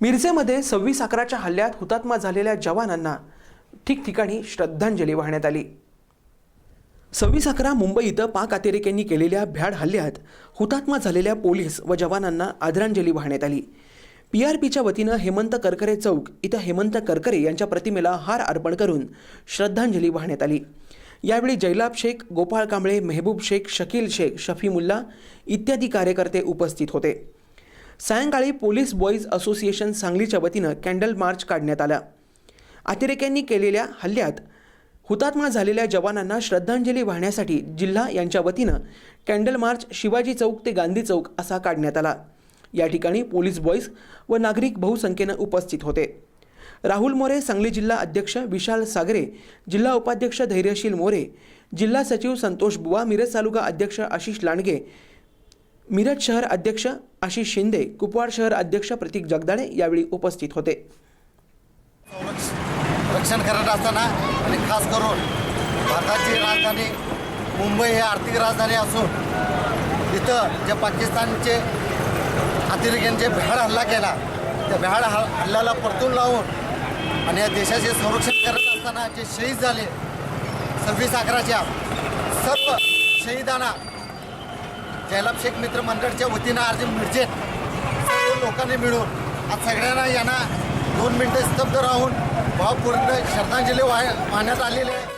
मिरजेमध्ये सव्वीस अकराच्या हल्ल्यात हुतात्मा झालेल्या जवानांना ठिकठिकाणी श्रद्धांजली वाहण्यात आली. सव्वीस अकरा मुंबई इथं पाक अतिरेक्यांनी केलेल्या भ्याड हल्ल्यात हुतात्मा झालेल्या पोलीस व जवानांना आदरांजली वाहण्यात आली. पी आर पीच्या वतीनं हेमंत करकरे चौक इथं हेमंत करकरे यांच्या प्रतिमेला हार अर्पण करून श्रद्धांजली वाहण्यात आली. यावेळी जैलाब शेख गोपाळ कांबळे मेहबूब शेख शकील शेख शफी मुल्ला इत्यादी कार्यकर्ते उपस्थित होते. सायंकाळी पोलीस बॉईज असोसिएशन सांगलीच्या वतीनं कॅन्डल मार्च काढण्यात आला. अतिरेक्यांनी केलेल्या हल्ल्यात हुतात्मा झालेल्या जवानांना श्रद्धांजली वाहण्यासाठी जिल्हा यांच्या वतीनं कॅन्डल मार्च शिवाजी चौक ते गांधी चौक असा काढण्यात आला. या ठिकाणी पोलीस बॉईज व नागरिक बहुसंख्येनं उपस्थित होते. राहुल मोरे सांगली जिल्हा अध्यक्ष विशाल सागरे जिल्हा उपाध्यक्ष धैर्यशील मोरे जिल्हा सचिव संतोष बुवा मिरज तालुका अध्यक्ष आशिष लांडगे मिरज शहर अध्यक्ष आशिष शिंदे कुपवाड शहर अध्यक्ष प्रतीक जगदाळे यावेळी उपस्थित होते. संरक्षण रक्षण करत असताना आणि खास करून भारताची राजधानी मुंबई ही आर्थिक राजधानी असून तिथं जे पाकिस्तानचे अतिरेक्यांचे भ्याड हल्ला केला त्या भ्याड हल्ल्याला परतून लावून आणि या देशाचे संरक्षण करत असताना जे शहीद झाले सव्वीस अकराच्या सर्व शहीदांना जयलाभ शेख मित्र मंडळच्या वतीनं आज मिरजे लोकांनी मिळून आज सगळ्यांना यांना दोन मिनटं स्तब्ध राहून भावपूर्ण श्रद्धांजली वाह वाहण्यात आलेली आहे.